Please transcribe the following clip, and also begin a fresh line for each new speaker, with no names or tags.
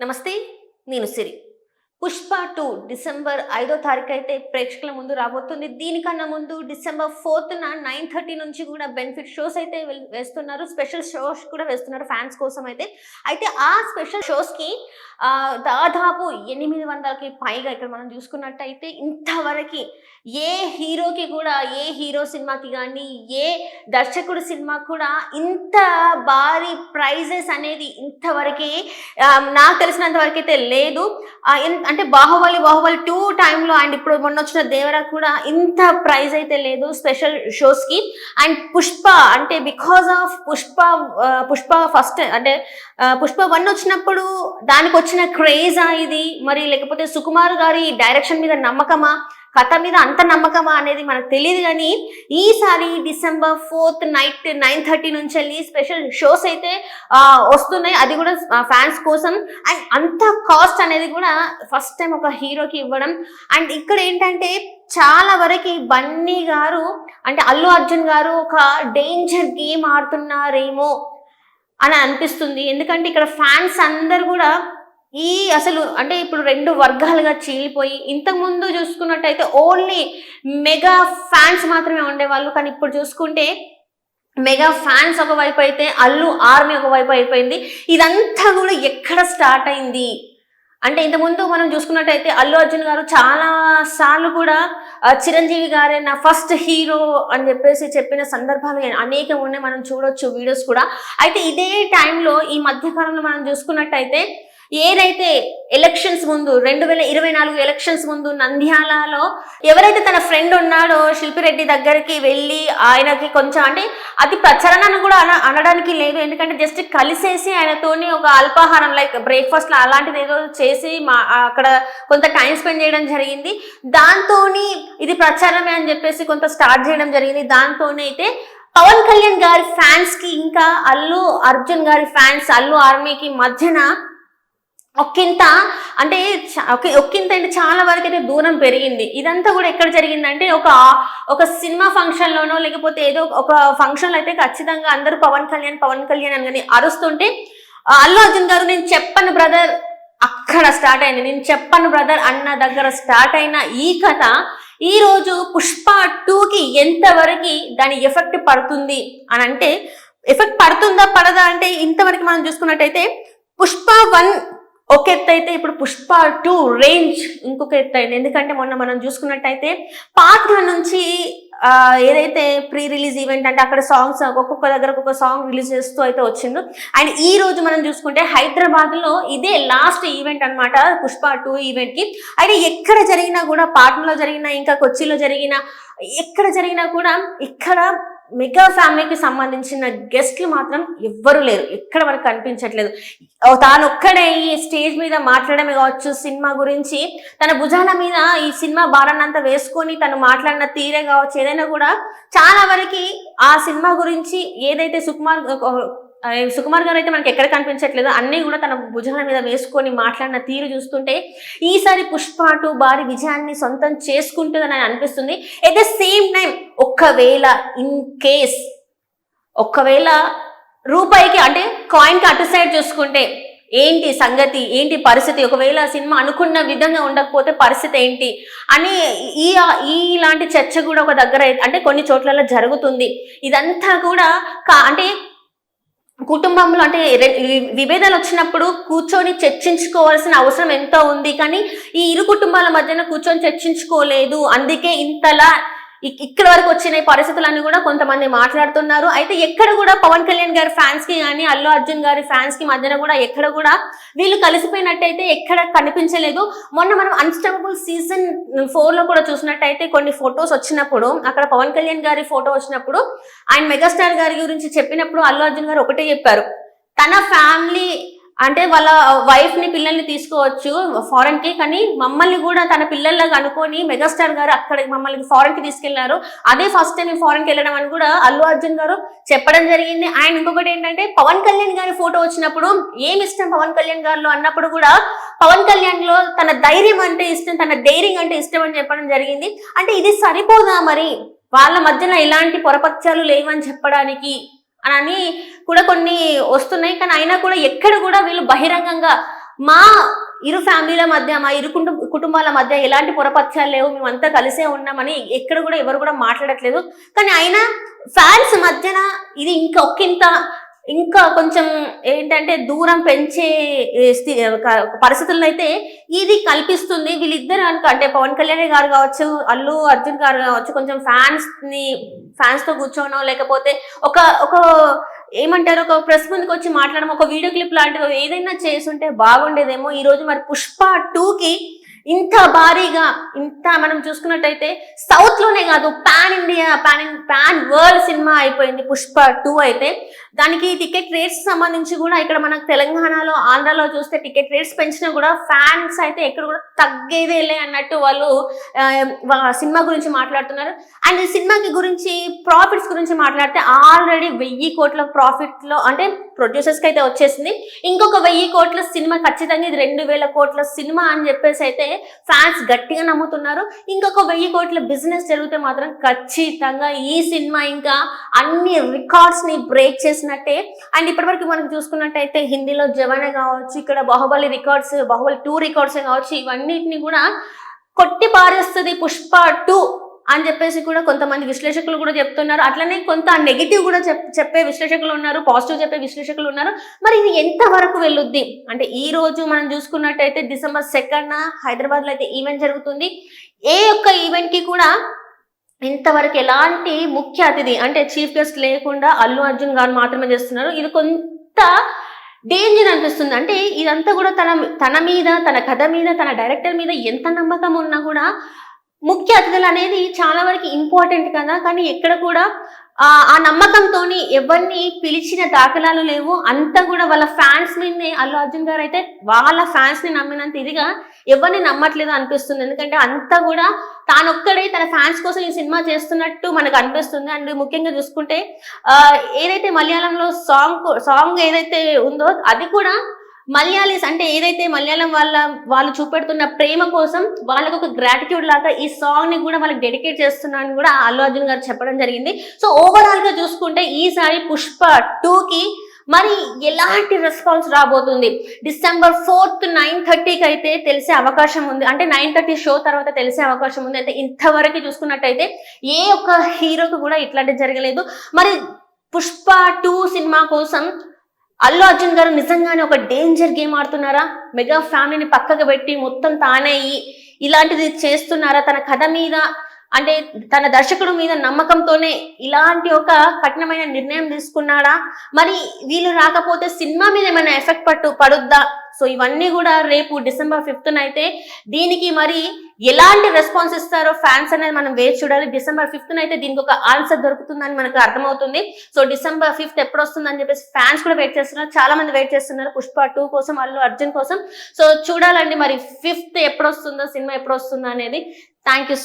నమస్తే నేను సిరి. Pushpa two December ఐదో తారీఖు అయితే ప్రేక్షకుల ముందు రాబోతుంది. దీనికన్నా ముందు డిసెంబర్ ఫోర్త్న నైన్ థర్టీ నుంచి కూడా బెనిఫిట్ షోస్ అయితే వేస్తున్నారు. స్పెషల్ షోస్ కూడా వేస్తున్నారు ఫ్యాన్స్ కోసం అయితే. అయితే ఆ స్పెషల్ షోస్కి దాదాపు ఎనిమిది వందలకి పైగా ఇక్కడ మనం చూసుకున్నట్టయితే ఇంతవరకు ఏ హీరోకి కూడా ఏ హీరో సినిమాకి కానీ ఏ దర్శకుడు సినిమా కూడా ఇంత భారీ ప్రైజెస్ అనేది ఇంతవరకు నాకు తెలిసినంత వరకు అయితే లేదు అంటే బాహుబలి బాహుబలి టూ టైంలో అండ్ ఇప్పుడు మొన్న వచ్చిన దేవరా కూడా ఇంత ప్రైజ్ అయితే లేదు స్పెషల్ షోస్కి అండ్ పుష్ప అంటే because of Pushpa Pushpa first అంటే పుష్ప వన్ వచ్చినప్పుడు దానికి వచ్చిన క్రేజా ఇది. మరి లేకపోతే సుకుమార్ గారి డైరెక్షన్ మీద నమ్మకమా? కథ మీద అంత నమ్మకమా అనేది మనకు తెలియదు కానీ ఈసారి December fourth night nine thirty నుంచి వెళ్ళి స్పెషల్ షోస్ అయితే వస్తున్నాయి. అది కూడా ఫ్యాన్స్ కోసం. అండ్ అంత కాస్ట్ అనేది కూడా ఫస్ట్ టైం ఒక హీరోకి ఇవ్వడం. అండ్ ఇక్కడ ఏంటంటే చాలా వరకు బన్నీ గారు అంటే అల్లు అర్జున్ గారు ఒక డేంజర్ గేమ్ ఆడుతున్నారేమో అని అనిపిస్తుంది. ఎందుకంటే ఇక్కడ ఫ్యాన్స్ అందరు కూడా ఈ అసలు అంటే ఇప్పుడు రెండు వర్గాలుగా చీలిపోయి ఇంతకుముందు చూసుకున్నట్టయితే ఓన్లీ మెగా ఫ్యాన్స్ మాత్రమే ఉండేవాళ్ళు. కానీ ఇప్పుడు చూసుకుంటే మెగా ఫ్యాన్స్ ఒకవైపు అయితే అల్లు ఆర్మీ ఒకవైపు అయిపోయింది. ఇదంతా కూడా ఎక్కడ స్టార్ట్ అయింది? అంటే ఇంతకుముందు మనం చూసుకున్నట్టయితే అల్లు అర్జున్ గారు చాలా సార్లు కూడా చిరంజీవి గారే నా ఫస్ట్ హీరో అని చెప్పేసి చెప్పిన సందర్భాలు అనేకం ఉన్నాయి. మనం చూడొచ్చు వీడియోస్ కూడా. అయితే ఇదే టైంలో ఈ మధ్యకాలంలో మనం చూసుకున్నట్టయితే ఏదైతే ఎలక్షన్స్ ముందు రెండు వేల ఇరవై నాలుగు ఎలక్షన్స్ ముందు నంద్యాలలో ఎవరైతే తన ఫ్రెండ్ ఉన్నాడో శిల్పిరెడ్డి దగ్గరికి వెళ్ళి ఆయనకి కొంచెం అంటే అది ప్రచరణను కూడా అన అనడానికి లేదు. ఎందుకంటే జస్ట్ కలిసేసి ఆయనతోని ఒక అల్పాహారం లైక్ బ్రేక్ఫాస్ట్ అలాంటిది ఏదో చేసి మా అక్కడ కొంత టైం స్పెండ్ చేయడం జరిగింది. దాంతోని ఇది ప్రచారమే అని చెప్పేసి కొంత స్టార్ట్ చేయడం జరిగింది. దాంతోనే అయితే పవన్ కళ్యాణ్ గారి ఫ్యాన్స్కి ఇంకా అల్లు అర్జున్ గారి ఫ్యాన్స్ అల్లు ఆర్మీకి మధ్యన ఒక్కింత అంటే ఒక- ఒక్కింత అంటే చాలా వరకు అయితే దూరం పెరిగింది. ఇదంతా కూడా ఎక్కడ జరిగిందంటే ఒక ఒక సినిమా ఫంక్షన్లోనో లేకపోతే ఏదో ఒక ఫంక్షన్లో అయితే ఖచ్చితంగా అందరూ పవన్ కళ్యాణ్ పవన్ కళ్యాణ్ అని కానీ అరుస్తుంటే అల్లు అర్జున్ గారు నేను చెప్పను బ్రదర్ అక్కడ స్టార్ట్ అయింది. నేను చెప్పను బ్రదర్ అన్న దగ్గర స్టార్ట్ అయిన ఈ కథ ఈ రోజు పుష్ప టూకి ఎంతవరకు దాని ఎఫెక్ట్ పడుతుంది? అని అంటే ఎఫెక్ట్ పడుతుందా పడదా? అంటే ఇంతవరకు మనం చూసుకున్నట్టయితే పుష్ప వన్ ఒక ఎత్తు అయితే ఇప్పుడు పుష్ప టూ రేంజ్ ఇంకొక ఎత్తు అయింది. ఎందుకంటే మొన్న మనం చూసుకున్నట్టయితే పార్ట్ వన్ నుంచి ఏదైతే ప్రీ రిలీజ్ ఈవెంట్ అంటే అక్కడ సాంగ్స్ ఒక్కొక్క దగ్గర ఒక్కొక్క సాంగ్ రిలీజ్ చేస్తూ అయితే వచ్చిండు. అండ్ ఈ రోజు మనం చూసుకుంటే హైదరాబాద్లో ఇదే లాస్ట్ ఈవెంట్ అనమాట పుష్ప టూ ఈవెంట్కి. అయితే ఎక్కడ జరిగినా కూడా పాట్నలో జరిగినా ఇంకా కొచ్చిలో జరిగినా ఎక్కడ జరిగినా కూడా ఇక్కడ మెగా ఫ్యామిలీకి సంబంధించిన గెస్ట్లు మాత్రం ఎవ్వరూ లేరు. ఎక్కడ వరకు కనిపించట్లేదు. ఓ తాను ఒక్కడే ఈ స్టేజ్ మీద మాట్లాడమే కావచ్చు సినిమా గురించి. తన భుజాల మీద ఈ సినిమా భారాన్నంతా వేసుకొని తను మాట్లాడిన తీరే కావచ్చు ఏదైనా కూడా చాలా వరకు ఆ సినిమా గురించి ఏదైతే సుకుమార్ సుకుమార్ గారు అయితే మనకి ఎక్కడ కనిపించట్లేదు. అన్నీ కూడా తన భుజాల మీద వేసుకొని మాట్లాడిన తీరు చూస్తుంటే ఈసారి పుష్ప టూ భారీ విజయాన్ని సొంతం చేసుకుంటుందని అనిపిస్తుంది. ఎట్ ద సేమ్ టైం ఒక్కవేళ ఇన్ కేస్ ఒక్కవేళ రూపాయికి అంటే కాయిన్కి అటు సైడ్ చూసుకుంటే ఏంటి సంగతి ఏంటి పరిస్థితి? ఒకవేళ సినిమా అనుకున్న విధంగా ఉండకపోతే పరిస్థితి ఏంటి? అని ఈ ఈ ఇలాంటి చర్చ కూడా ఒక దగ్గర అయితే- అంటే కొన్ని చోట్లలో జరుగుతుంది. ఇదంతా కూడా కా- అంటే కుటుంబంలో అంటే విభేదాలు వచ్చినప్పుడు కూర్చొని చర్చించుకోవాల్సిన అవసరం ఎంతో ఉంది? కానీ ఈ ఇరు కుటుంబాల మధ్యన కూర్చొని చర్చించుకోలేదు. అందుకే ఇంతలా ఇక్కడ వరకు వచ్చిన పరిస్థితులన్నీ కూడా కొంతమంది మాట్లాడుతున్నారు. అయితే ఎక్కడ కూడా పవన్ కళ్యాణ్ గారి ఫ్యాన్స్కి కానీ అల్లు అర్జున్ గారి ఫ్యాన్స్కి మధ్యన కూడా ఎక్కడ కూడా వీళ్ళు కలిసిపోయినట్టయితే ఎక్కడ కనిపించలేదు. మొన్న మనం అన్స్టబుల్ సీజన్ ఫోర్లో కూడా చూసినట్టయితే కొన్ని ఫొటోస్ వచ్చినప్పుడు అక్కడ పవన్ కళ్యాణ్ గారి ఫోటో వచ్చినప్పుడు ఆయన మెగాస్టార్ గారి గురించి చెప్పినప్పుడు అల్లు అర్జున్ గారు ఒకటే చెప్పారు. తన ఫ్యామిలీ అంటే వాళ్ళ వైఫ్ని పిల్లల్ని తీసుకోవచ్చు ఫారెన్కి కానీ మమ్మల్ని కూడా తన పిల్లల్లాగా అనుకొని మెగాస్టార్ గారు అక్కడ మమ్మల్ని ఫారెన్కి తీసుకెళ్ళారు. అదే ఫస్ట్ టైం ఫారెన్కి వెళ్ళడం అని కూడా అల్లు అర్జున్ గారు చెప్పడం జరిగింది. ఆయన ఇంకొకటి ఏంటంటే పవన్ కళ్యాణ్ గారి ఫోటో వచ్చినప్పుడు ఏమి ఇష్టం పవన్ కళ్యాణ్ గారిలో అన్నప్పుడు కూడా పవన్ కళ్యాణ్లో తన ధైర్యం అంటే ఇష్టం తన డైరింగ్ అంటే ఇష్టం అని చెప్పడం జరిగింది. అంటే ఇది సరిపోదా మరి? వాళ్ళ మధ్యన ఎలాంటి పొరపక్షాలు లేవని చెప్పడానికి అని కూడా కొన్ని వస్తున్నాయి. కానీ అయినా కూడా ఎక్కడ కూడా వీళ్ళు బహిరంగంగా మా ఇరు ఫ్యామిలీల మధ్య మా ఇరు కుటుంబ కుటుంబాల మధ్య ఎలాంటి పొరపక్షాలు లేవు. మేమంతా కలిసే ఉన్నామని ఎక్కడ కూడా ఎవరు కూడా మాట్లాడట్లేదు. కానీ అయినా ఫ్యాన్స్ మధ్యన ఇది ఇంకా ఒక్కింత ఇంకా కొంచెం ఏంటంటే దూరం పెంచే స్థి- పరిస్థితులను అయితే ఇది కల్పిస్తుంది. వీళ్ళిద్దరు అంటే పవన్ కళ్యాణ్ గారు కావచ్చు అల్లు అర్జున్ గారు కావచ్చు కొంచెం ఫ్యాన్స్ని ఫ్యాన్స్తో కూర్చోనో లేకపోతే ఒక ఒక ఏమంటారు ఒక ప్రెస్ ముందుకు వచ్చి మాట్లాడడం ఒక వీడియో క్లిప్ లాంటివి ఏదైనా చేసుంటే బాగుండేదేమో. ఈ రోజు మరి పుష్ప టూ కి ఇంత భారీగా ఇంత మనం చూసుకున్నట్టయితే సౌత్లోనే కాదు pan India pan pan world cinema అయిపోయింది పుష్ప టూ అయితే. దానికి టికెట్ రేట్స్ సంబంధించి కూడా ఇక్కడ మనకు తెలంగాణలో ఆంధ్రాలో చూస్తే టికెట్ రేట్స్ పెంచినా కూడా ఫ్యాన్స్ అయితే ఎక్కడ కూడా తగ్గేదే లే అన్నట్టు వాళ్ళు సినిమా గురించి మాట్లాడుతున్నారు. అండ్ సినిమాకి గురించి ప్రాఫిట్స్ గురించి మాట్లాడితే ఆల్రెడీ వెయ్యి కోట్ల ప్రాఫిట్లో అంటే ప్రొడ్యూసర్స్కి అయితే వచ్చేసింది. ఇంకొక వెయ్యి కోట్ల సినిమా ఖచ్చితంగా ఇది రెండు వేల కోట్ల సినిమా అని చెప్పేసి అయితే ఫ్యాన్స్ గట్టిగా నమ్ముతున్నారు. ఇంకొక వెయ్యి కోట్ల బిజినెస్ జరిగితే మాత్రం ఖచ్చితంగా ఈ సినిమా ఇంకా అన్ని రికార్డ్స్ని బ్రేక్ చేసి చేసినట్టే. అండ్ ఇప్పటివరకు మనం చూసుకున్నట్టయితే హిందీలో జవానే కావచ్చు ఇక్కడ Baahubali records Baahubali two records కావచ్చు ఇవన్నిటిని కూడా కొట్టి పారేస్తుంది పుష్ప టూ అని చెప్పేసి కూడా కొంతమంది విశ్లేషకులు కూడా చెప్తున్నారు. అట్లనే కొంత నెగిటివ్ కూడా చెప్పే విశ్లేషకులు ఉన్నారు పాజిటివ్ చెప్పే విశ్లేషకులు ఉన్నారు. మరి ఇది ఎంత వరకు వెళ్ళుద్ది అంటే ఈ రోజు మనం చూసుకున్నట్టయితే డిసెంబర్ సెకండ్ హైదరాబాద్లో అయితే ఈవెంట్ జరుగుతుంది. ఏ ఒక్క ఈవెంట్కి కూడా ఇంతవరకు ఎలాంటి ముఖ్య అతిథి అంటే చీఫ్ గెస్ట్ లేకుండా అల్లు అర్జున్ గారు మాత్రమే చేస్తున్నారు. ఇది కొంత డేంజర్ అనిపిస్తుంది. అంటే ఇదంతా కూడా తన తన మీద తన కథ మీద తన డైరెక్టర్ మీద ఎంత నమ్మకం ఉన్నా కూడా ముఖ్య అతిథులు అనేది చాలా వరకు ఇంపార్టెంట్ కదా. కానీ ఎక్కడ కూడా ఆ నమ్మకంతో ఎవరిని పిలిచిన దాఖలాలు లేవు. అంతా కూడా వాళ్ళ ఫ్యాన్స్ మీదనే అల్లు అర్జున్ గారు అయితే వాళ్ళ ఫ్యాన్స్ని నమ్మినంత ఇదిగా ఎవరిని నమ్మట్లేదు అనిపిస్తుంది. ఎందుకంటే అంతా కూడా తానొక్కడే తన ఫ్యాన్స్ కోసం ఈ సినిమా చేస్తున్నట్టు మనకు అనిపిస్తుంది. అండ్ ముఖ్యంగా చూసుకుంటే ఏదైతే మలయాళంలో సాంగ్ సాంగ్ ఏదైతే ఉందో అది కూడా మలయాళీస్ అంటే ఏదైతే మలయాళం వాళ్ళ వాళ్ళు చూపెడుతున్న ప్రేమ కోసం వాళ్ళకు ఒక గ్రాటిట్యూడ్ లాగా ఈ సాంగ్ని కూడా వాళ్ళకి డెడికేట్ చేస్తున్నాను కూడా అల్లు అర్జున్ గారు చెప్పడం జరిగింది. సో ఓవరాల్గా చూసుకుంటే ఈసారి పుష్ప టూకి మరి ఎలాంటి రెస్పాన్స్ రాబోతుంది? డిసెంబర్ ఫోర్త్ నైన్ థర్టీకి అయితే తెలిసే అవకాశం ఉంది. అంటే నైన్ థర్టీ షో తర్వాత తెలిసే అవకాశం ఉంది. అయితే ఇంతవరకు చూసుకున్నట్టయితే ఏ ఒక్క హీరోకి కూడా ఇట్లాంటివి జరగలేదు. మరి పుష్ప టూ సినిమా కోసం అల్లు అర్జున్ గారు నిజంగానే ఒక డేంజర్ గేమ్ ఆడుతున్నారా? మెగా ఫ్యామిలీని పక్కకు పెట్టి మొత్తం తానే ఇలాంటిది చేస్తున్నారా? తన కథ మీద అంటే తన దర్శకుడు మీద నమ్మకంతోనే ఇలాంటి ఒక కఠినమైన నిర్ణయం తీసుకున్నాడా? మరి వీళ్ళు రాకపోతే సినిమా మీద ఏమైనా ఎఫెక్ట్ పట్టు పడుద్దా? సో ఇవన్నీ కూడా రేపు డిసెంబర్ ఫిఫ్త్ అయితే దీనికి మరి ఎలాంటి రెస్పాన్స్ ఇస్తారో ఫ్యాన్స్ అనేది మనం వేచి చూడాలి. డిసెంబర్ ఫిఫ్త్ అయితే దీనికి ఒక ఆన్సర్ దొరుకుతుందని మనకు అర్థమవుతుంది. సో డిసెంబర్ ఫిఫ్త్ ఎప్పుడు వస్తుందని చెప్పేసి ఫ్యాన్స్ కూడా వెయిట్ చేస్తున్నారు. చాలా మంది వెయిట్ చేస్తున్నారు. పుష్ప టూ కోసం అల్లు అర్జున్ కోసం. సో చూడాలండి మరి ఫిఫ్త్ ఎప్పుడు వస్తుందో సినిమా ఎప్పుడు వస్తుందో అనేది. Thank you